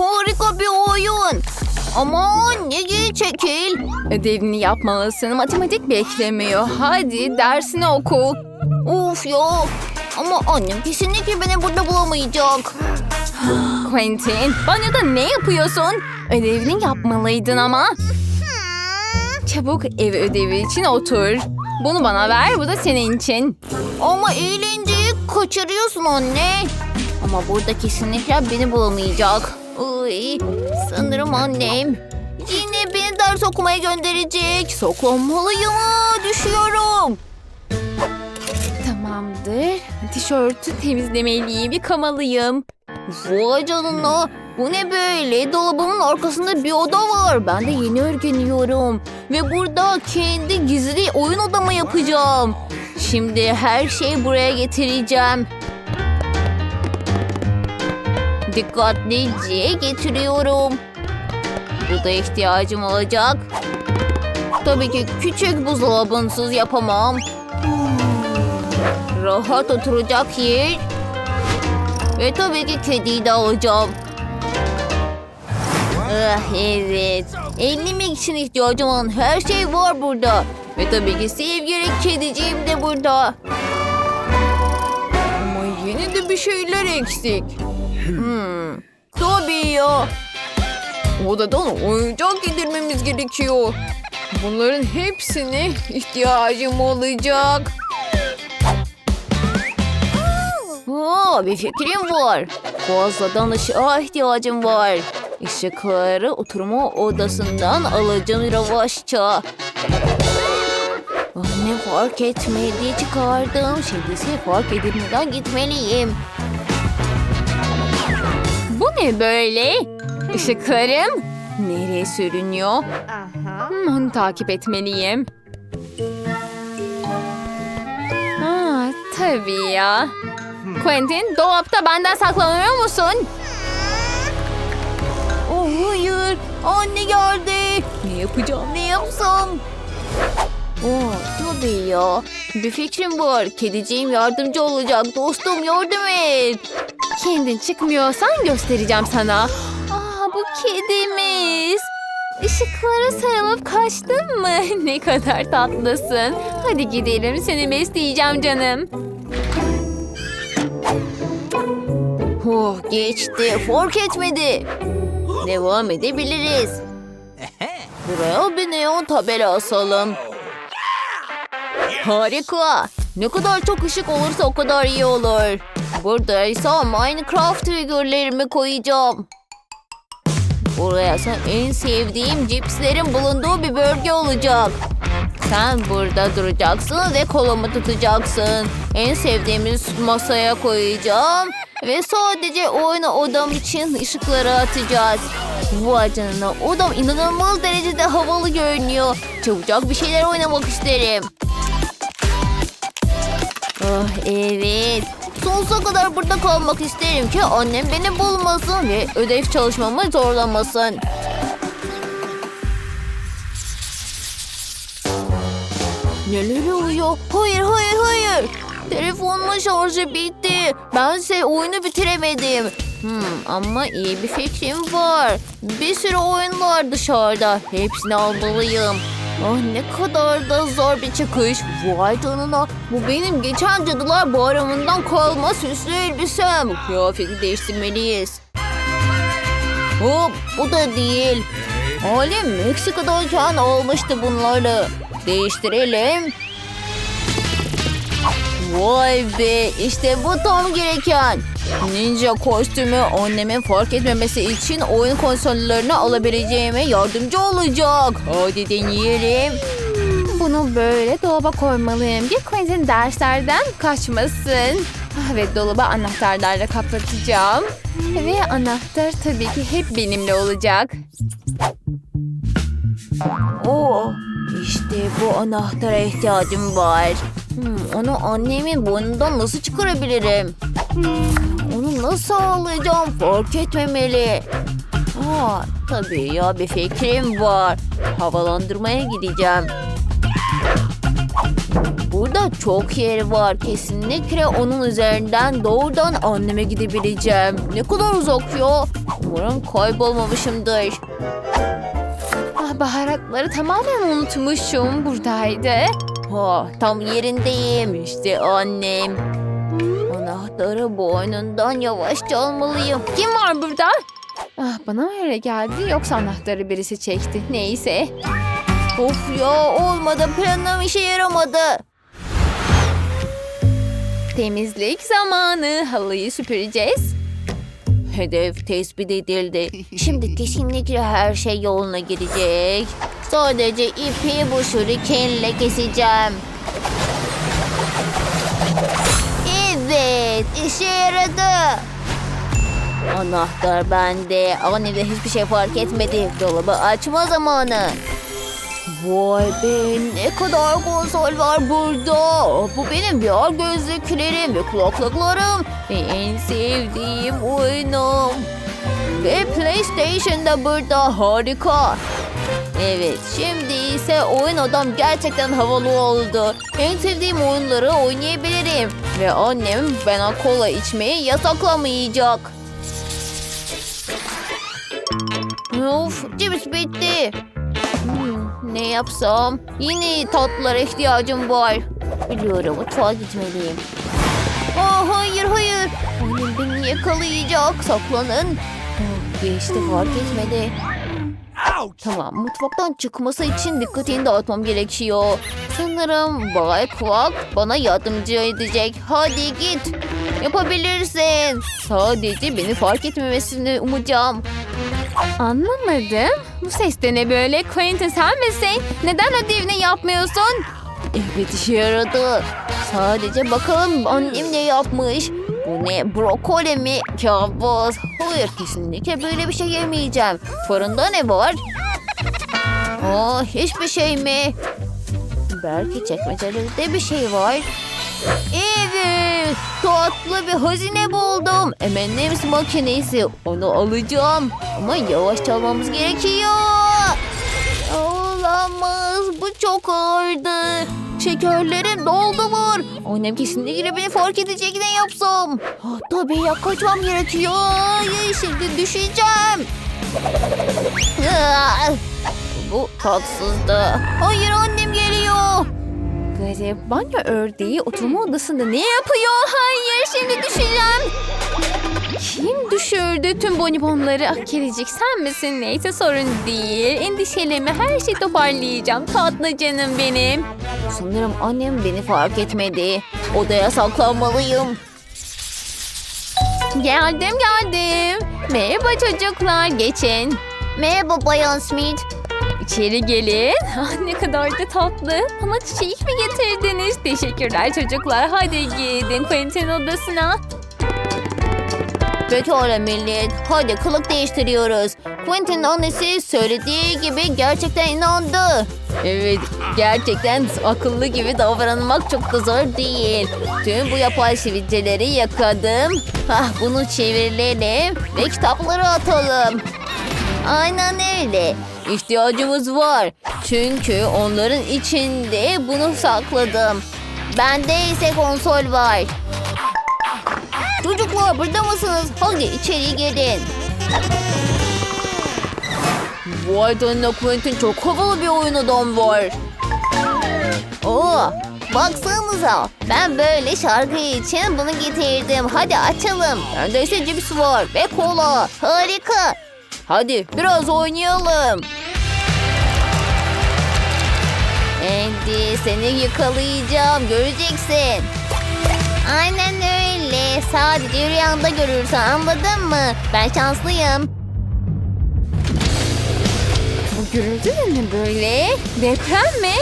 harika bir oyun. Aman ne çekil. Ödevini yapmalısın. Matematik beklemiyor. Hadi dersini oku. Of ya. Ama annem kesinlikle beni burada bulamayacak. Quentin, banyoda ne yapıyorsun? Ödevini yapmalıydın ama. Çabuk ev ödevi için otur. Bunu bana ver, bu da senin için. Ama eğlenceyi kaçırıyorsun anne. Ama burada kesinlikle beni bulamayacak. Ay, sanırım annem yine beni ders okumaya gönderecek. Saklanmalıyım. Aa, Düşüyorum. Tamamdır. Tişörtü temizlemeliyim, yıkamalıyım. Vay canına. Bu ne böyle? Dolabımın arkasında bir oda var. Ben de yeni öğreniyorum. Ve burada kendi gizli oyun odamı yapacağım. Şimdi her şeyi buraya getireceğim. Dikkatlice getiriyorum. Bu da ihtiyacım olacak. Tabii ki küçük buzdolabınsız yapamam. Rahat oturacak yer. Ve tabii ki kediyi de alacağım. Ah evet. Ellemek için ihtiyacım olan her şey var burada. Ve tabii ki sevgili kediciğim de burada. Ama yine de bir şeyler eksik. Hmm. Tabii ya. Odadan oyuncak getirmemiz gerekiyor. Bunların hepsine ihtiyacım olacak. Aa, bir fikrim var. Fazladan ışığa ihtiyacım var. Işıkları oturma odasından alacağım yavaşça. Anne fark etmedi çıkardım. Şimdi fark edilmeden gitmeliyim. Bu ne böyle? Işıklarım nereye sürünüyor? Hmm, onu takip etmeliyim. Aa, tabii ya. Quentin, dolapta benden saklanıyor musun? Oh hayır. Anne geldi. Ne yapacağım ne yapsam? Oh tabii ya. Bir fikrim var. Kediciğim yardımcı olacak. Dostum yardım et. Kendin çıkmıyorsan göstereceğim sana. Aa, bu kedimiz. Işıklara sarılıp kaçtın mı? ne kadar tatlısın. Hadi gidelim seni besleyeceğim canım. Oh geçti. Fark etmedi. Devam edebiliriz. Buraya bir neon tabela asalım. Harika. Ne kadar çok ışık olursa o kadar iyi olur. Burada ise Minecraft figürlerimi koyacağım. Buraya sen en sevdiğim cipslerin bulunduğu bir bölge olacak. Sen burada duracaksın ve kolumu tutacaksın. En sevdiğimiz masaya koyacağım. Ve sadece oyun odam için ışıkları atacağız. Vay canına odam inanılmaz derecede havalı görünüyor. Çabucak bir şeyler oynamak isterim. Ah evet. Sonsuza kadar burada kalmak isterim ki annem beni bulmasın ve ödev çalışmamı zorlamasın. Neler oluyor? Hayır hayır hayır. Telefonumun şarjı bitti. Bense oyunu bitiremedim. Hmm, ama iyi bir fikrim var. Bir sürü oyun var dışarıda. Hepsini almalıyım. Ah ne kadar da zor bir çıkış. Vay canına. Bu benim geçen cadılar bayramından kalma süslü elbisem. Kıyafeti değiştirmeliyiz. Hop bu da değil. Halim Meksika'dayken almıştı bunları. Değiştirelim. Vay be işte bu tam gereken. Ninja kostümü annemin fark etmemesi için oyun konsollerini alabileceğime yardımcı olacak. Hadi deneyelim. Bunu böyle dolaba koymalıyım ki Quentin derslerden kaçmasın. Ah, ve dolaba anahtarlarla kapatacağım. Ve anahtar tabii ki hep benimle olacak. Oo, işte bu anahtara ihtiyacım var. Hmm, onu annemin boynundan nasıl çıkarabilirim? Onu nasıl alacağım fark etmemeli. Aa, tabii ya bir fikrim var. Havalandırmaya gideceğim. Bu Burada çok yer var. Kesinlikle onun üzerinden doğrudan anneme gidebileceğim. Ne kadar uzak ya. Umarım kaybolmamışımdır. Ah, baharatları tamamen unutmuşum. Buradaydı. Ha, tam yerindeyim. İşte annem. Anahtarı boynundan yavaşça almalıyım. Kim var burada? Ah, bana mı öyle geldi yoksa anahtarı birisi çekti. Neyse. Of ya olmadı. Planım işe yaramadı. Temizlik zamanı. Halıyı süpüreceğiz. Hedef tespit edildi. Şimdi kesinlikle her şey yoluna girecek. Sadece ipi bu şurikenle keseceğim. Evet, işe yaradı. Anahtar bende. Annem de hiçbir şey fark etmedi. Dolabı açma zamanı. Vay be ne kadar konsol var burada. Bu benim VR gözlüklerim ve kulaklıklarım. En sevdiğim oyunum. Ve PlayStation da burada harika. Evet şimdi ise oyun odam gerçekten havalı oldu. En sevdiğim oyunları oynayabilirim. Ve annem bana kola içmeyi yasaklamayacak. Of cips bitti. Hmm, ne yapsam? Yine tatlılara ihtiyacım var. Biliyorum mutfağa gitmeliyim. Aa, hayır hayır. Annem beni yakalayacak. Saklanın. Geçti fark etmedi. Tamam mutfaktan çıkması için dikkatini dağıtmam gerekiyor. Sanırım Bay Kvak bana yardımcı edecek. Hadi git. Yapabilirsin. Sadece beni fark etmemesini umacağım. Anlamadım. Bu ses de ne böyle? Quentin sen misin? Neden ödevini yapmıyorsun? Evet işe yaradı. Sadece bakalım annem ne yapmış. Bu ne brokoli mi? Kabus. Hayır kesinlikle böyle bir şey yemeyeceğim. Fırında ne var? Aa, hiçbir şey mi? Belki çekmecelerde bir şey var. Evet, tatlı bir hazine buldum. M&M's makinesi. Onu alacağım. Ama yavaş çalmamız gerekiyor. Olamaz. Bu çok ağırdı. Şekerlerim doldu var. Annem kesinlikle beni fark edecek ne yapsam. Ha, tabii ya kaçmam gerekiyor. Şimdi düşeceğim. Bu tatsızdı. Hayır geliyor. Garip. Banyo ördeği oturma odasında ne yapıyor? Hayır şimdi düşeceğim. Kim düşürdü tüm bonibonları? Ah kedicik sen misin? Neyse sorun değil. Endişeleme her şeyi toparlayacağım. Tatlı canım benim. Sanırım annem beni fark etmedi. Odaya saklanmalıyım. Geldim geldim. Merhaba çocuklar geçin. Merhaba Bayan Smith. İçeri gelin. Ah, ne kadar da tatlı. Bana çiçek mi getirdiniz? Teşekkürler çocuklar. Hadi gidin Quentin odasına. Pekala millet. Hadi kılık değiştiriyoruz. Quentin'in annesi söylediği gibi gerçekten inandı. Evet, gerçekten akıllı gibi davranmak çok da zor değil. Tüm bu yapay sivilceleri yakadım. Hah, bunu çevirelim ve kitapları atalım. Aynen öyle. İhtiyacımız var. Çünkü onların içinde bunu sakladım. Bende ise konsol var. Çocuklar burada mısınız? Hadi içeri gelin. Vay canına Quentin çok havalı bir oyun adam var. Oo, baksanıza. Ben böyle şarkı için bunu getirdim. Hadi açalım. Bende ise cips var ve kola. Harika. Hadi biraz oynayalım. Andy seni yakalayacağım. Göreceksin. Aynen öyle. Sadece rüyanda görürsen anladın mı? Ben şanslıyım. Bu gürültü de ne böyle? Deprem mi?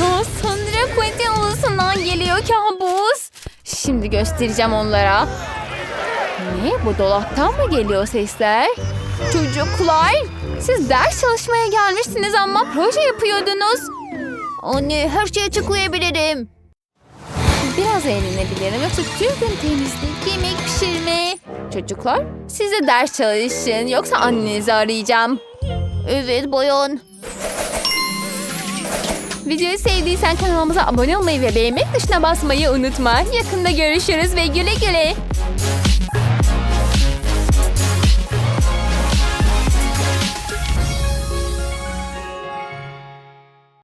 Ha, Sandra Quentin odasından geliyor kabus. Şimdi göstereceğim onlara. Ne? Bu dolaptan mı geliyor sesler? Çocuklar, siz ders çalışmaya gelmişsiniz ama proje yapıyordunuz. Anne her şeyi açıklayabilirim. Biraz eğlenebilirim yoksa tüm gün temizlik, yemek pişirme. Çocuklar, siz de ders çalışın yoksa annenizi arayacağım. Evet bayan. Videoyu sevdiysen kanalımıza abone olmayı ve beğenmek tuşuna basmayı unutma. Yakında görüşürüz ve güle güle.